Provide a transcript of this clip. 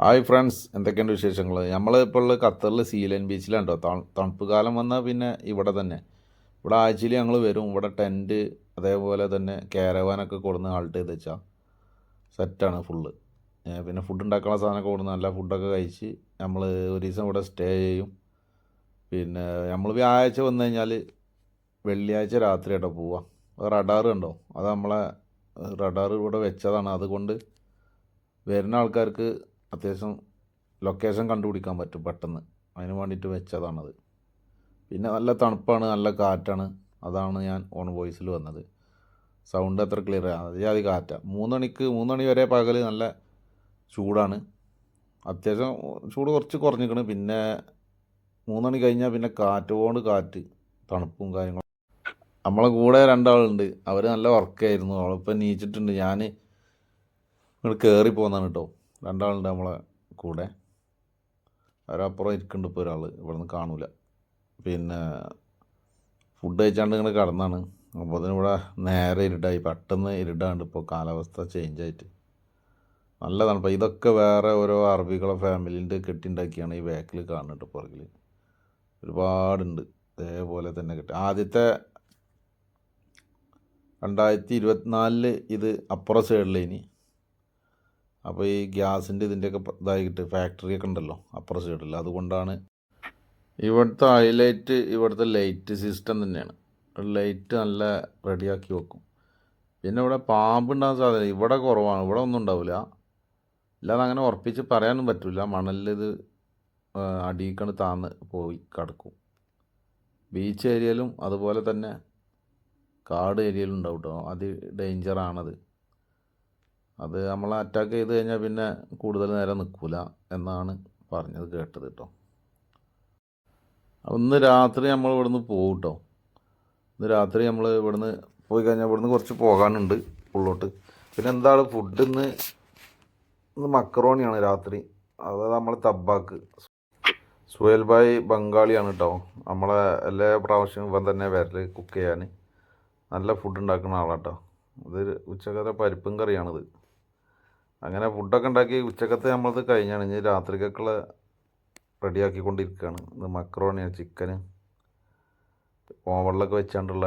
Hi friends എന്തൊക്കെയുണ്ട് വിശേഷങ്ങൾ നമ്മൾ ഇപ്പോൾ ഉള്ള ഖത്തറിൽ സീലൻ ബീച്ചിലാണ് കേട്ടോ തണു- തണുപ്പ് കാലം വന്നാൽ പിന്നെ ഇവിടെ തന്നെ. ഇവിടെ ആഴ്ചയിൽ ഞങ്ങൾ വരും. ഇവിടെ ടെന്റ് അതേപോലെ തന്നെ കാരവാനൊക്കെ കൊടുന്ന് ആൾട്ട് ചെയ്ത് വെച്ചാൽ സെറ്റാണ് ഫുള്ള് പിന്നെ ഫുഡ് ഉണ്ടാക്കാനുള്ള സാധനമൊക്കെ കൊടുന്ന് നല്ല ഫുഡൊക്കെ കഴിച്ച് നമ്മൾ ഒരു ദിവസം ഇവിടെ സ്റ്റേ ചെയ്യും. പിന്നെ നമ്മൾ വ്യാഴാഴ്ച വന്നു കഴിഞ്ഞാൽ വെള്ളിയാഴ്ച രാത്രി കേട്ടോ പോവാം. റഡാർ കണ്ടോ? അത് നമ്മളെ റഡാർ ഇവിടെ വെച്ചതാണ്. അതുകൊണ്ട് വരുന്ന ആൾക്കാർക്ക് അത്യാവശ്യം ലൊക്കേഷൻ കണ്ടുപിടിക്കാൻ പറ്റും പെട്ടെന്ന്. അതിന് വേണ്ടിയിട്ട് വെച്ചതാണത്. പിന്നെ നല്ല തണുപ്പാണ് നല്ല കാറ്റാണ്. അതാണ് ഞാൻ ഓൺ വോയിസിൽ വന്നത്. സൗണ്ട് അത്ര ക്ലിയർ അതേ കാറ്റാണ് മൂന്ന് മണിക്ക് മൂന്ന് മണി വരെ പകൽ നല്ല ചൂടാണ്. അത്യാവശ്യം ചൂട് കുറച്ച് കുറഞ്ഞിരിക്കണം പിന്നെ മൂന്ന് മണി കഴിഞ്ഞാൽ പിന്നെ കാറ്റ് കൊണ്ട് കാറ്റ് തണുപ്പും കാര്യങ്ങളും. നമ്മളെ കൂടെ രണ്ടാളുണ്ട്. അവർ നല്ല വർക്കായിരുന്നു അവളിപ്പോൾ നീച്ചിട്ടുണ്ട്. ഞാൻ ഇങ്ങോട്ട് കയറി പോകുന്നതാണ് കേട്ടോ രണ്ടാളുണ്ട് നമ്മളെ കൂടെ. അവരപ്പുറം ഇരിക്കുന്നുണ്ട് ഇപ്പോൾ ഒരാൾ ഇവിടെ നിന്ന് പിന്നെ ഫുഡ് കഴിച്ചാണ്ട് ഇങ്ങനെ കടന്നാണ്. അപ്പോൾ അതിന് ഇവിടെ നേരെ ഇരുട്ടായി. പെട്ടെന്ന് ഇരുട്ടാണ്ട് ഇപ്പോൾ കാലാവസ്ഥ ചേഞ്ച് ആയിട്ട്. നല്ല തണുപ്പ്. ഇതൊക്കെ വേറെ ഓരോ അറബികളെ ഫാമിലിന്റെ കെട്ടിണ്ടാക്കിയാണ് ഈ ബാക്കിൽ കാണുന്നുണ്ട് പുറകിൽ ഒരുപാടുണ്ട്. ഇതേപോലെ തന്നെ കെട്ടി. ആദ്യത്തെ രണ്ടായിരത്തി ഇരുപത്തിനാലിൽ ഇത് അപ്പുറം സൈഡിലേനി അപ്പോൾ ഈ ഗ്യാസിന്റെ ഇതിന്റെയൊക്കെ ഇതായിട്ട് ഫാക്ടറിയൊക്കെ ഉണ്ടല്ലോ അപ്പുറം സൈഡിൽ അതുകൊണ്ടാണ് ഇവിടുത്തെ ഹൈലൈറ്റ് ഇവിടുത്തെ ലൈറ്റ് സിസ്റ്റം തന്നെയാണ്. ലൈറ്റ് നല്ല റെഡിയാക്കി വെക്കും. പിന്നെ ഇവിടെ പാമ്പ് ഉണ്ടാകാൻ സാധ്യത ഇവിടെ കുറവാണ്. ഇവിടെ ഒന്നും ഉണ്ടാവില്ല. അല്ലാതെ അങ്ങനെ ഉറപ്പിച്ച് പറയാനും പറ്റില്ല മണലിൽ ഇത് അടിയിക്കണ് താന്ന് പോയി കിടക്കും. ബീച്ച് ഏരിയയിലും അതുപോലെ തന്നെ കാട് ഏരിയയിലും ഉണ്ടാവും കേട്ടോ അത് ഡേഞ്ചറാണത് അത് നമ്മൾ അറ്റാക്ക് ചെയ്ത് കഴിഞ്ഞാൽ പിന്നെ കൂടുതൽ നേരം നിൽക്കില്ല എന്നാണ് പറഞ്ഞത് കേട്ടത് കേട്ടോ ഒന്ന് രാത്രി നമ്മൾ ഇവിടുന്ന് പോകും കേട്ടോ ഇന്ന് രാത്രി നമ്മൾ ഇവിടുന്ന് പോയി കഴിഞ്ഞാൽ ഇവിടുന്ന് കുറച്ച് പോകാനുണ്ട് ഉള്ളോട്ട്. പിന്നെ എന്താണ് ഫുഡ് ഇന്ന്? ഇന്ന് മക്കറോണിയാണ് രാത്രി. അത് നമ്മൾ തബ്ബാക്ക്. സുഹേൽ ഭായ് ബംഗാളിയാണ് കേട്ടോ നമ്മളെ എല്ലാ പ്രാവശ്യവും ഇവൻ തന്നെ വരൽ കുക്ക് ചെയ്യാൻ നല്ല ഫുഡ് ഉണ്ടാക്കുന്ന ആളാട്ടോ അത് ഉച്ചക്കത്തെ പരിപ്പും കറിയാണിത്. അങ്ങനെ ഫുഡൊക്കെ ഉണ്ടാക്കി ഉച്ചക്കത്തെ നമ്മളത് കഴിഞ്ഞാണ്. ഇനി രാത്രിക്കൊക്കെയുള്ള റെഡിയാക്കിക്കൊണ്ടിരിക്കുകയാണ്. ഇത് മക്രോണിയാണ് ചിക്കന് ഓവറിലൊക്കെ വെച്ചാണ്ടുള്ള